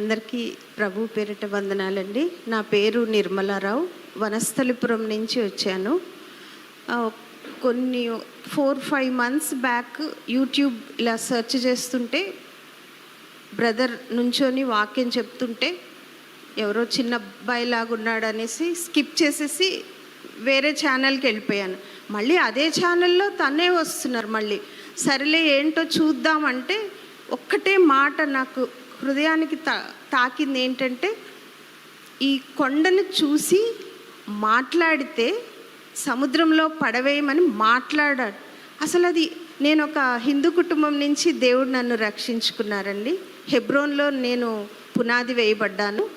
అందరికీ ప్రభు పేరిట వందనాలండి. నా పేరు నిర్మలారావు. వనస్థలిపురం నుంచి వచ్చాను. కొన్ని four five months back YouTube ఇలా సెర్చ్ చేస్తుంటే బ్రదర్ నుంచొని వాక్యం చెప్తుంటే ఎవరో చిన్న అబ్బాయి ఉన్నాడు అనేసి స్కిప్ చేసేసి వేరే ఛానల్కి వెళ్ళిపోయాను. మళ్ళీ అదే ఛానల్లో తనే వస్తున్నారు మళ్ళీ. సరేలే ఏంటో చూద్దామంటే ఒక్కటే మాట నాకు హృదయానికి తా తాకింది ఏంటంటే ఈ కొండను చూసి మాట్లాడితే సముద్రంలో పడవేయమని మాట్లాడాడు అసలు అది నేను ఒక హిందూ కుటుంబం నుంచి దేవుడు నన్ను రక్షించుకున్నారండి. హెబ్రోన్లో నేను పునాది వేయబడ్డాను.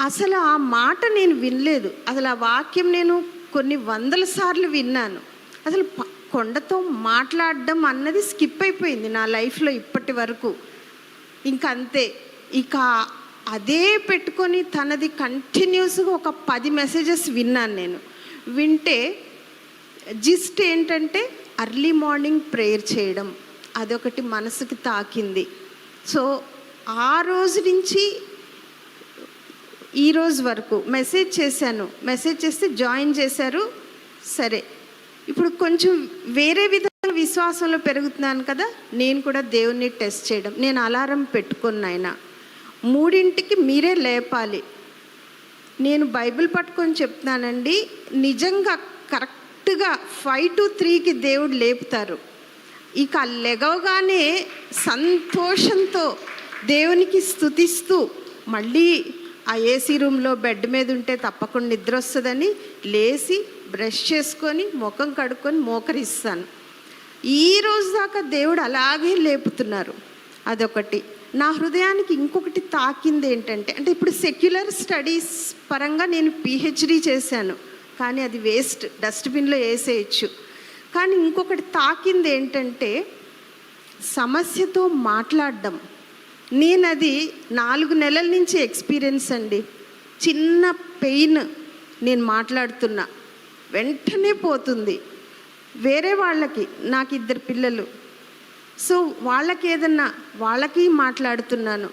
అసలు ఆ మాట నేను వినలేదు. అసలు ఆ వాక్యం నేను కొన్ని వందల సార్లు విన్నాను. అసలు కొండతో మాట్లాడడం అన్నది స్కిప్ అయిపోయింది నా లైఫ్లో ఇప్పటి వరకు. ఇంకా అంతే ఇక అదే పెట్టుకొని తనది కంటిన్యూస్గా ఒక పది మెసేజెస్ విన్నాను నేను. వింటే జిస్ట్ ఏంటంటే అర్లీ మార్నింగ్ ప్రేయర్ చేయడం అదొకటి మనసుకి తాకింది. సో ఆ రోజు నుంచి ఈ రోజు వరకు మెసేజ్ చేశాను. మెసేజ్ చేస్తే జాయిన్ చేశారు. సరే. ఇప్పుడు కొంచెం వేరే విధంగా విశ్వాసంలో పెరుగుతున్నాను కదా నేను కూడా దేవుణ్ణి టెస్ట్ చేయడం. నేను అలారం పెట్టుకున్నాయన మూడింటికి మీరే లేపాలి. నేను బైబిల్ పట్టుకొని చెప్తున్నానండి నిజంగా కరెక్ట్గా ఫైవ్ టు త్రీకి దేవుడు లేపుతారు. ఇక లెగవగానే సంతోషంతో దేవునికి స్తుతిస్తూ మళ్ళీ ఆ ఏసీ రూమ్లో బెడ్ మీద ఉంటే తప్పకుండా నిద్ర వస్తుందని లేచి బ్రష్ చేసుకొని ముఖం కడుక్కొని మోకరిస్తాను. ఈ రోజు దాకా దేవుడు అలాగే లేపుతున్నారు. అదొకటి. నా హృదయానికి ఇంకొకటి తాకింది ఏంటంటే అంటే ఇప్పుడు సెక్యులర్ స్టడీస్ పరంగా నేను పిహెచ్డి చేశాను. కానీ అది వేస్ట్. డస్ట్బిన్లో వేసేయచ్చు. కానీ ఇంకొకటి తాకింది ఏంటంటే సమస్యతో మాట్లాడడం. నేను అది నాలుగు నెలల నుంచి ఎక్స్పీరియన్స్ అండి. చిన్న పెయిన్ నేను మాట్లాడుతున్నా. వెంటనే పోతుంది. వేరే వాళ్ళకి నాకు ఇద్దరు పిల్లలు. సో వాళ్ళకి ఏదన్నా వాళ్ళకి మాట్లాడుతున్నాను.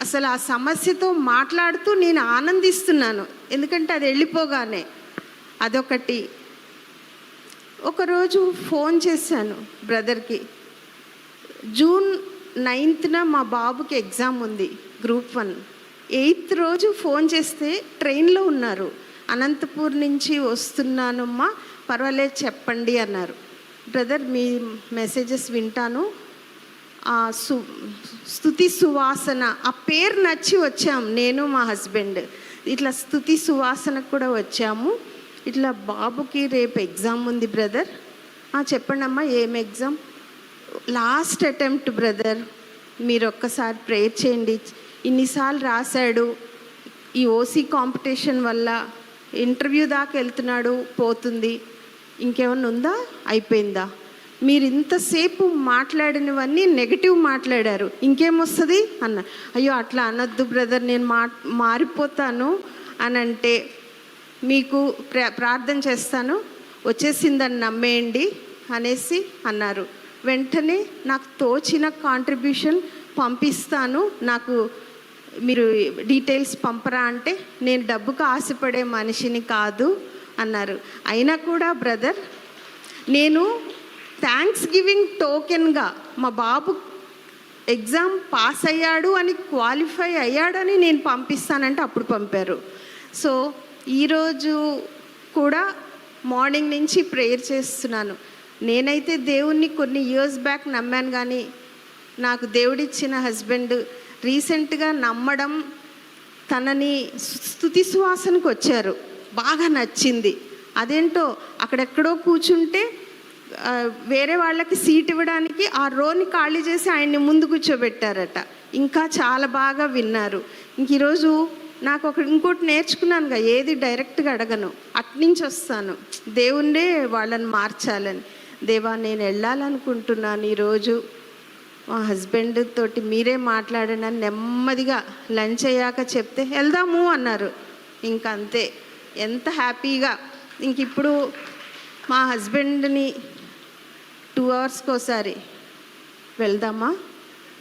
అసలు ఆ సమస్యతో మాట్లాడుతూ నేను ఆనందిస్తున్నాను. ఎందుకంటే అది వెళ్ళిపోగానే. అదొకటి. ఒకరోజు ఫోన్ చేశాను బ్రదర్కి. జూన్ నైన్త్న మా బాబుకి ఎగ్జామ్ ఉంది గ్రూప్ వన్. ఎయిత్ రోజు ఫోన్ చేస్తే ట్రైన్లో ఉన్నారు. అనంతపూర్ నుంచి వస్తున్నానమ్మా. పర్వాలేదు చెప్పండి అన్నారు. బ్రదర్ మీ మెసేజెస్ వింటాను. ఆ సు స్థుతి సువాసన ఆ పేరు నచ్చి వచ్చాం నేను మా హస్బెండ్. ఇట్లా స్థుతి సువాసనకు కూడా వచ్చాము. ఇట్లా బాబుకి రేపు ఎగ్జామ్ ఉంది బ్రదర్. చెప్పండి అమ్మా ఏం ఎగ్జామ్? Last attempt brother. మీరు ఒక్కసారి ప్రేయర్ చేయండి. ఇన్నిసార్లు రాశాడు. ఈ ఓసీ కాంపిటీషన్ వల్ల ఇంటర్వ్యూ దాకా వెళ్తున్నాడు పోతుంది. ఇంకేమన్నా ఉందా? అయిపోయిందా? మీరు ఇంతసేపు మాట్లాడినవన్నీ నెగిటివ్ మాట్లాడారు. ఇంకేమొస్తుంది? అన్న. అయ్యో అట్లా అనొద్దు బ్రదర్ నేను మా మారిపోతాను అని అంటే మీకు ప్ర ప్రార్థన చేస్తాను. వచ్చేసిందని నమ్మేయండి అనేసి అన్నారు. వెంటనే నాకు తోచిన కాంట్రిబ్యూషన్ పంపిస్తాను. నాకు మీరు డీటెయిల్స్ పంపరా అంటే నేను డబ్బుకు ఆశపడే మనిషిని కాదు. అన్నారు. అయినా కూడా బ్రదర్ నేను థ్యాంక్స్ గివింగ్ టోకెన్గా మా బాబు ఎగ్జామ్ పాస్ అయ్యాడు అని క్వాలిఫై అయ్యాడని నేను పంపిస్తానంటే అప్పుడు పంపారు. సో ఈరోజు కూడా మార్నింగ్ నుంచి ప్రేయర్ చేస్తున్నాను. నేనైతే దేవుణ్ణి కొన్ని ఇయర్స్ బ్యాక్ నమ్మాను కానీ నాకు దేవుడిచ్చిన హస్బెండ్ రీసెంట్గా నమ్మడం తనని స్థుతి సువాసనకు వచ్చారు బాగా నచ్చింది. అదేంటో అక్కడెక్కడో కూర్చుంటే వేరే వాళ్ళకి సీట్ ఇవ్వడానికి ఆ రోని ఖాళీ చేసి ఆయన్ని ముందు కూర్చోబెట్టారట. ఇంకా చాలా బాగా విన్నారు. ఇంక ఈరోజు నాకు ఒక ఇంకోటి నేర్చుకున్నానుగా ఏది డైరెక్ట్గా అడగను. అట్నుంచి వస్తాను. దేవుణ్ణే వాళ్ళని మార్చాలని. దేవా నేను వెళ్ళాలనుకుంటున్నాను ఈరోజు. మా హస్బెండ్ తోటి మీరే మాట్లాడనని నెమ్మదిగా లంచ్ అయ్యాక చెప్తే వెళ్దాము అన్నారు. ఇంక అంతే. ఎంత హ్యాపీగా. ఇంక ఇప్పుడు మా హస్బెండ్ని టూ అవర్స్కి ఒకసారి వెళ్దామా?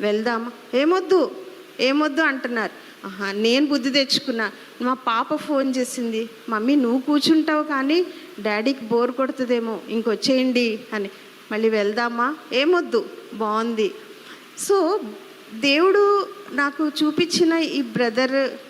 వెళ్దామా? ఏమొద్దు ఏమొద్దు అంటున్నారు. ఆహా నేను బుద్ధి తెచ్చుకున్నా. మా పాప ఫోన్ చేసింది. మమ్మీ నువ్వు కూర్చుంటావు కానీ డాడీకి బోర్ కొడుతుందేమో. ఇంకొచ్చేయండి అని. మళ్ళీ వెళ్దామా? ఏమొద్దు బాగుంది సో దేవుడు నాకు చూపించిన ఈ బ్రదర్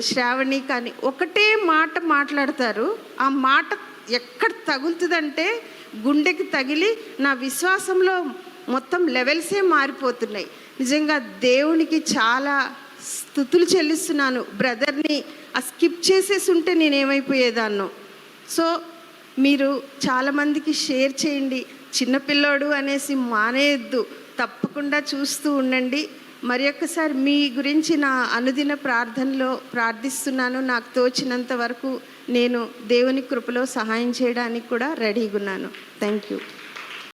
శ్రావణి కానీ ఒకటే మాట మాట్లాడతారు. ఆ మాట ఎక్కడ తగులుతుందంటే గుండెకి తగిలి నా విశ్వాసంలో మొత్తం లెవెల్సే మారిపోతున్నాయి. నిజంగా దేవునికి చాలా స్థుతులు చెల్లిస్తున్నాను. బ్రదర్ని ఆ స్కిప్ చేసేసి ఉంటే నేను ఏమైపోయేదాన్నో సో మీరు చాలామందికి షేర్ చేయండి. చిన్నపిల్లోడు అనేసి మానేయద్దు. తప్పకుండా చూస్తూ ఉండండి. మరి ఒక్కసారి మీ గురించి నా అనుదిన ప్రార్థనలో ప్రార్థిస్తున్నాను. నాకు తోచినంత వరకు నేను దేవుని కృపలో సహాయం చేయడానికి కూడా రెడీగా ఉన్నాను. Thank you